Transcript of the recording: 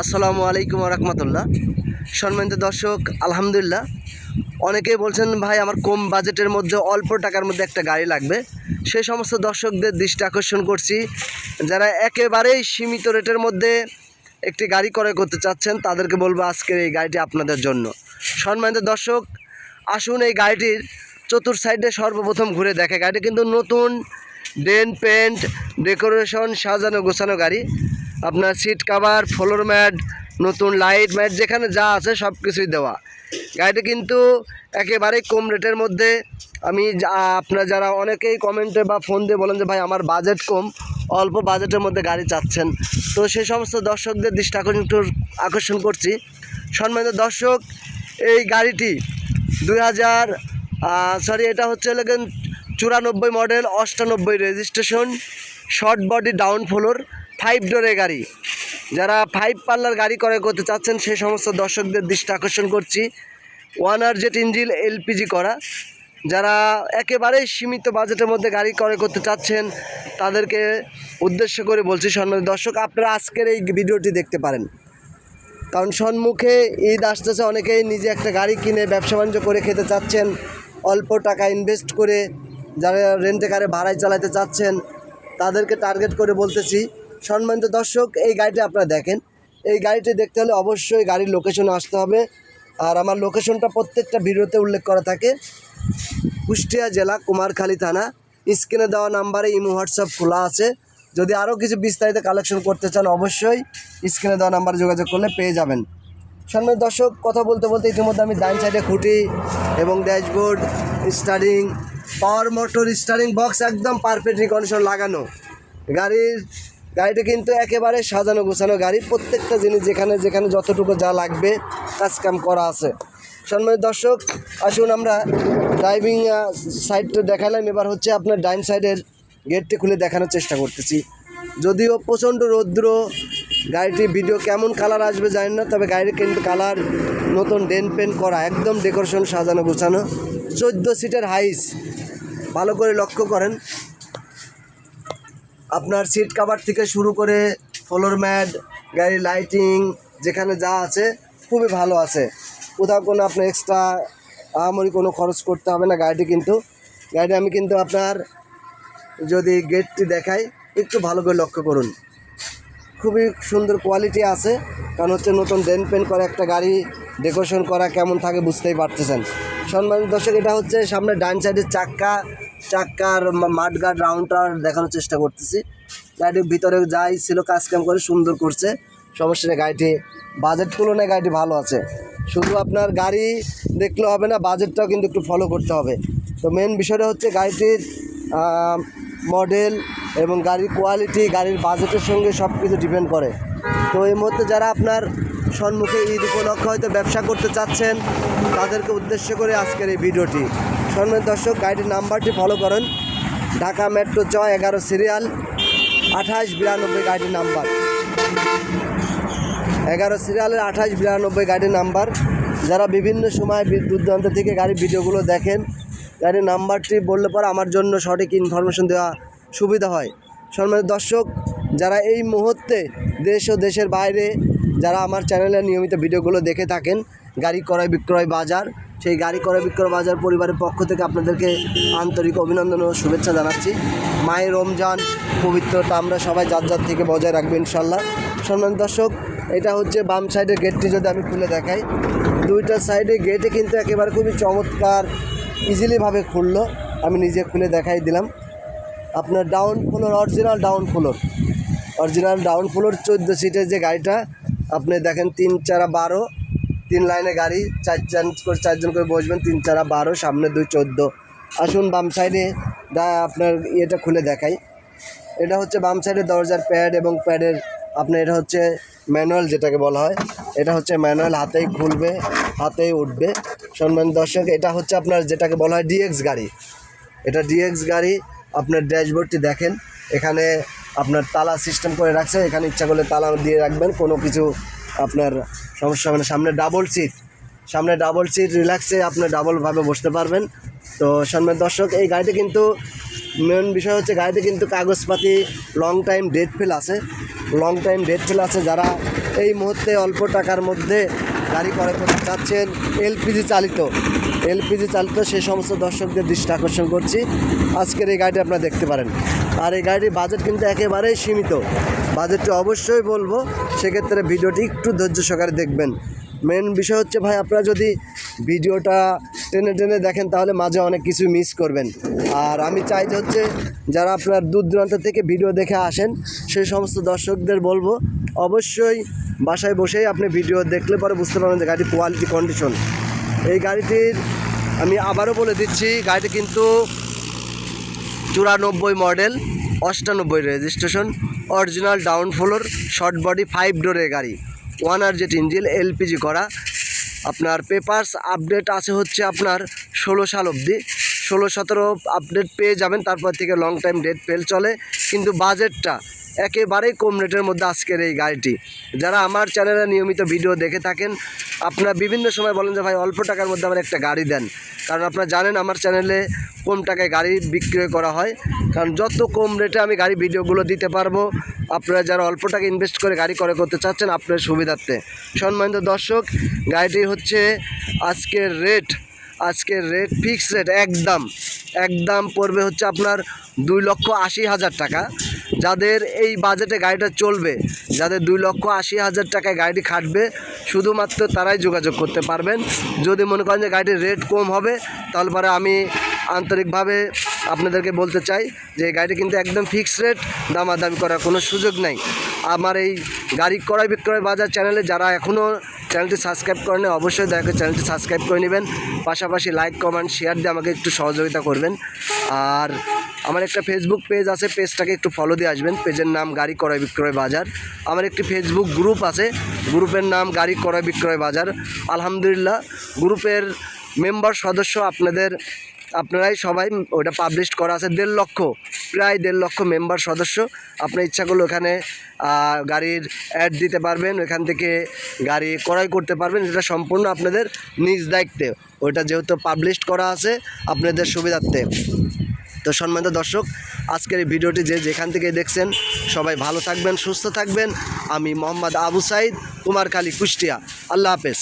আসসালামু আলাইকুম রহমতুল্লাহ। সম্মানিত দর্শক, আলহামদুলিল্লাহ। অনেকেই বলছেন, ভাই, আমার কম বাজেটের মধ্যে অল্প টাকার মধ্যে একটা গাড়ি লাগবে। সেই সমস্ত দর্শকদের দৃষ্টি আকর্ষণ করছি। যারা একেবারেই সীমিত রেটের মধ্যে একটি গাড়ি ক্রয় করতে চাচ্ছেন, তাদেরকে বলব আজকের এই গাড়িটি আপনাদের জন্য। সম্মানিত দর্শক, আসুন এই গাড়িটির চতুর সাইডে সর্বপ্রথম ঘুরে দেখে। গাড়িটি কিন্তু নতুন ডেন পেন্ট ডেকোরেশন, সাজানো গোছানো গাড়ি। আপনার সিট কাভার ফ্লোর ম্যাট নতুন লাইট ম্যাট যেখানে যা আছে সব কিছুই দেওয়া। গাড়িটি কিন্তু একেবারেই কম রেটের মধ্যে। আমি আপনার যারা অনেকেই কমেন্টে বা ফোন দিয়ে বলেন যে, ভাই, আমার বাজেট কম। অল্প বাজেটের মধ্যে গাড়ি চাচ্ছেন। তো সেই সমস্ত দর্শকদের দৃষ্টি আকর্ষণ আকর্ষণ করছি। সম্মানিত দর্শক, এই গাড়িটি দুই হাজার সরি এটা হচ্ছে চুরানব্বই model অষ্টানব্বই registration short body down floor five ডোরের গাড়ি। যারা ফাইভ পাল্লার গাড়ি করে করতে চাচ্ছেন সেই সমস্ত দর্শকদের দৃষ্টি আকর্ষণ করছি। One R Z engine LPG করা। যারা একেবারেই সীমিত বাজেটের মধ্যে গাড়ি করে করতে চাচ্ছেন, তাদেরকে উদ্দেশ্য করে বলছি, সম্মানিত দর্শক, আপনারা আজকের এই ভিডিওটি দেখতে পারেন। কারণ সম্মুখে ঈদ আসতেছে, অনেকেই নিজে একটা গাড়ি কিনে ব্যবসা বাণিজ্য করে খেতে চাচ্ছেন, অল্প টাকা ইনভেস্ট করে যারা রেন্টে কারে ভাড়ায় চালাতে চাচ্ছেন, তাদেরকে টার্গেট করে বলতেছি সম্মানিত দর্শক, এই গাড়িটি আপনারা দেখেন। এই গাড়িটি দেখতে হলে অবশ্যই গাড়ির লোকেশনে আসতে হবে। আর আমার লোকেশনটা প্রত্যেকটা ভিডিওতে উল্লেখ করা থাকে। কুষ্টিয়া জেলা, কুমারখালী থানা। স্ক্রিনে দেওয়া নাম্বারে ইমো, হোয়াটসঅ্যাপ খোলা আছে। যদি আরও কিছু বিস্তারিত কালেকশন করতে চান, অবশ্যই স্ক্রিনে দেওয়া নাম্বারে যোগাযোগ করলে পেয়ে যাবেন। সামনে দর্শক, কথা বলতে বলতে ইতিমধ্যে আমি ডান সাইডে খুঁটি এবং dashboard, steering power motor steering box একদম পারফেক্ট কন্ডিশন লাগানো। গাড়ির গাড়িটা কিন্তু একেবারে সাজানো গোছানো গাড়ি। প্রত্যেকটা জিনিস যেখানে যেখানে যতটুকু যা লাগবে কাজকাম করা আছে। সম্মানিত দর্শক, আসুন আমরা ড্রাইভিং সাইডটা দেখালাম। এবার হচ্ছে আপনার ডাইন সাইডের গেটটি খুলে দেখানোর চেষ্টা করতেছি। যদিও প্রচণ্ড রৌদ্র গাড়িটি ভিডিও কেমন কালার আসবে জানি না, তবে গাড়ির কিন্তু কালার নতুন ডেন পেন করা, একদম ডেকোরেশন সাজানো গোছানো। চোদ্দ সিটের হাইস ভালো করে লক্ষ্য করেন। আপনার সিট কাভার থেকে শুরু করে ফ্লোর ম্যাট গাড়ির লাইটিং যেখানে যা আছে, খুবই ভালো আছে। কোথাও কোনো আপনার এক্সট্রা আহামরি কোনো খরচ করতে হবে না গাড়িটি কিন্তু। গাড়িটি আমি কিন্তু আপনার যদি গেটটি দেখাই, একটু ভালো করে লক্ষ্য করুন। খুবই সুন্দর কোয়ালিটি আছে, কারণ হচ্ছে নতুন ডেন পেন করা একটা গাড়ি ডেকোরেশন করা কেমন থাকে বুঝতেই পারতেছেন। সম্মানিত দর্শক, এটা হচ্ছে সামনে ডান সাইডের চাক্কা চাক্কার মাঠগার্ড রাউন্ডার দেখানোর চেষ্টা করতেছি। গাড়িটির ভিতরে যাই ছিল, কাজ কাম করে সুন্দর করছে। সমস্যা গাড়িটি বাজেট তুলনায় গাড়িটি ভালো আছে। শুধু আপনার গাড়ি দেখলে হবে না বাজেটটাও কিন্তু একটু ফলো করতে হবে। তো মেন বিষয়টা হচ্ছে গাড়িটির মডেল এবং গাড়ির কোয়ালিটি গাড়ির বাজেটের সঙ্গে সব কিছু ডিপেন্ড করে। তো এই মুহূর্তে যারা আপনার সম্মুখে ঈদ উপলক্ষে হয়তো ব্যবসা করতে চাচ্ছেন, তাদেরকে উদ্দেশ্য করে আজকের এই ভিডিওটি। সম্মানিত দর্শক, গাড়িটির নাম্বারটি ফলো করেন। ঢাকা মেট্রো চ এগারো সিরিয়াল, আঠাশ বিরানব্বই গাড়ির নাম্বার। এগারো সিরিয়ালের আঠাশ বিরানব্বই গাড়ির নাম্বার। যারা বিভিন্ন সময় বি- দূর দূরান্ত থেকে গাড়ির ভিডিওগুলো দেখেন, গাড়ির নাম্বারটি বললে পরে আমার জন্য সঠিক ইনফরমেশন দেওয়া সুবিধা হয়। সম্মানিত দর্শক, যারা এই মুহূর্তে দেশ ও দেশের বাইরে যারা আমার চ্যানেলে নিয়মিত ভিডিওগুলো দেখে থাকেন, গাড়ি ক্রয় বিক্রয় বাজার, সেই গাড়ি ক্রয় বিক্রয় বাজার পরিবারের পক্ষ থেকে আপনাদেরকে আন্তরিক অভিনন্দন ও শুভেচ্ছা জানাচ্ছি। মায়ের রমজান পবিত্রতা আমরা সবাই যার যার থেকে বজায় রাখব ইনশাল্লাহ। সম্মান দর্শক, এটা হচ্ছে বাম সাইডের গেটটি যদি আমি খুলে দেখাই। দুইটা সাইডে গেটে কিন্তু একেবারে খুবই চমৎকার ইজিলিভাবে খুললো। আমি নিজে খুলে দেখাই দিলাম। আপনার down floor original down floor original down floor চোদ্দ সিটের যে গাড়িটা আপনি দেখেন তিন চারা বারো, তিন লাইনে গাড়ি, চারজন করে চারজন করে বসবেন, তিন চারা বারো, সামনে দুই চোদ্দ। আসুন বাম সাইডে দা আপনার ইয়েটা খুলে দেখাই। এটা হচ্ছে বাম সাইডে দরজার প্যাড এবং প্যাডের, আপনার এটা হচ্ছে ম্যানুয়াল যেটাকে বলা হয়। এটা হচ্ছে ম্যানুয়াল, হাতেই খুলবে, হাতেই উঠবে। সম্মান দর্শক, এটা হচ্ছে আপনার যেটাকে বলা হয় ডিএক্স গাড়ি। এটা ডিএক্স গাড়ি, আপনার ড্যাশবোর্ডটি দেখেন। এখানে আপনার তালা সিস্টেম করে রাখছে, এখানে ইচ্ছা করলে তালা দিয়ে রাখবেন, কোনো কিছু আপনার সমস্যা হবে না। সামনে ডাবল সিট সামনে ডাবল সিট রিল্যাক্সে আপনি ডাবলভাবে বসতে পারবেন। তো সম্মান দর্শক, এই গাড়িটি কিন্তু মেন বিষয় হচ্ছে গাড়িতে কিন্তু কাগজপাতি লং টাইম ডেট ফেল আছে। লং টাইম ডেট ফেল আছে যারা এই মুহূর্তে অল্প টাকার মধ্যে গাড়ি করে করতে চাচ্ছেন এলপিজি চালিত। এলপিজি চালিত সেই সমস্ত দর্শকদের দৃষ্টি আকর্ষণ করছি। আজকের এই গাড়িটি আপনারা দেখতে পারেন। আর এই গাড়ির বাজেট কিন্তু একেবারেই সীমিত। বাজেটটি অবশ্যই বলব, সেক্ষেত্রে ভিডিওটি একটু ধৈর্য সহকারে দেখবেন। মেন বিষয় হচ্ছে ভাই, আপনারা যদি ভিডিওটা টেনে টেনে দেখেন, তাহলে মাঝে অনেক কিছু মিস করবেন। আর আমি চাই যে হচ্ছে, যারা আপনার দূর দূরান্ত থেকে ভিডিও দেখে আসেন, সেই সমস্ত দর্শকদের বলব, অবশ্যই বাসায় বসেই আপনি ভিডিও দেখলে পরে বুঝতে পারবেন যে গাড়ির কোয়ালিটি কন্ডিশন এই গাড়িটির, আমি আবারও বলে দিচ্ছি, গাড়িটি কিন্তু চুরানব্বই model, অষ্টানব্বই registration original down floor short body five ডোরের গাড়ি। One R Z engine LPG করা। আপনার পেপার্স আপডেট আছে হচ্ছে আপনার ষোলো সাল অবধি। ষোলো, সতেরো আপডেট পেয়ে যাবেন, তারপর থেকে লং টাইম ডেট পেল চলে। কিন্তু বাজেটটা একেবারেই কম রেটের মধ্যে আজকের এই গাড়িটি। যারা আমার চ্যানেলে নিয়মিত ভিডিও দেখে থাকেন, আপনারা বিভিন্ন সময় বলেন যে, ভাই, অল্প টাকার মধ্যে আমার একটা গাড়ি দেন। কারণ আপনারা জানেন, আমার চ্যানেলে কম টাকায় গাড়ি বিক্রয় করা হয়। কারণ যত কম রেটে আমি গাড়ি ভিডিওগুলো দিতে পারব, আপনারা যারা অল্প টাকা ইনভেস্ট করে গাড়ি করে করতে চাচ্ছেন আপনার সুবিধার্থে। সম্মানিত দর্শক, গাড়িটি হচ্ছে আজকের রেট আজকের রেট ফিক্স রেট একদম একদম পড়বে হচ্ছে আপনার দুই লক্ষ আশি হাজার টাকা। যাদের এই বাজেটে গাড়িটা চলবে, যাদের দুই লক্ষ আশি হাজার টাকায় গাড়িটি খাটবে, শুধুমাত্র তারাই যোগাযোগ করতে পারবেন। যদি মনে করেন যে গাড়িটির রেট কম হবে, তাহলে পরে আমি আন্তরিকভাবে আপনাদেরকে বলতে চাই যে গাড়িটি কিন্তু একদম ফিক্স রেট দামাদামি করার কোনো সুযোগ নেই। আমার এই গাড়ি ক্রয় বিক্রয় বাজার চ্যানেলে যারা এখনও চ্যানেলটি সাবস্ক্রাইব করেন অবশ্যই দয়া চ্যানেলটি সাবস্ক্রাইব করে নেবেন। পাশাপাশি লাইক কমেন্ট শেয়ার দিয়ে আমাকে একটু সহযোগিতা করবেন। আর আমার একটা ফেসবুক পেজ আছে পেজটাকে একটু ফলো দিয়ে আসবেন। পেজের নাম গাড়ি ক্রয় বিক্রয় বাজার। আমার একটি ফেসবুক গ্রুপ আছে গ্রুপের নাম গাড়ি ক্রয় বিক্রয় বাজার। আলহামদুলিল্লাহ গ্রুপের মেম্বার সদস্য আপনাদের, আপনারাই সবাই, ওটা পাবলিশ করা আছে দেড় লক্ষ, প্রায় দেড় লক্ষ মেম্বার সদস্য। আপনার ইচ্ছা করলে ওখানে গাড়ির অ্যাড দিতে পারবেন, ওখান থেকে গাড়ি ক্রয় করতে পারবেন এটা সম্পূর্ণ আপনাদের নিজ দায়িত্বে। ওইটা যেহেতু পাবলিশ করা আছে, আপনাদের সুবিধার্থে। তো সম্মানিত দর্শক, আজকের এই ভিডিওটি যে যেখান থেকে দেখছেন, সবাই ভালো থাকবেন, সুস্থ থাকবেন। আমি মোহাম্মদ আবু সাইদ, কুমারখালী কুষ্টিয়া। আল্লাহ হাফেজ।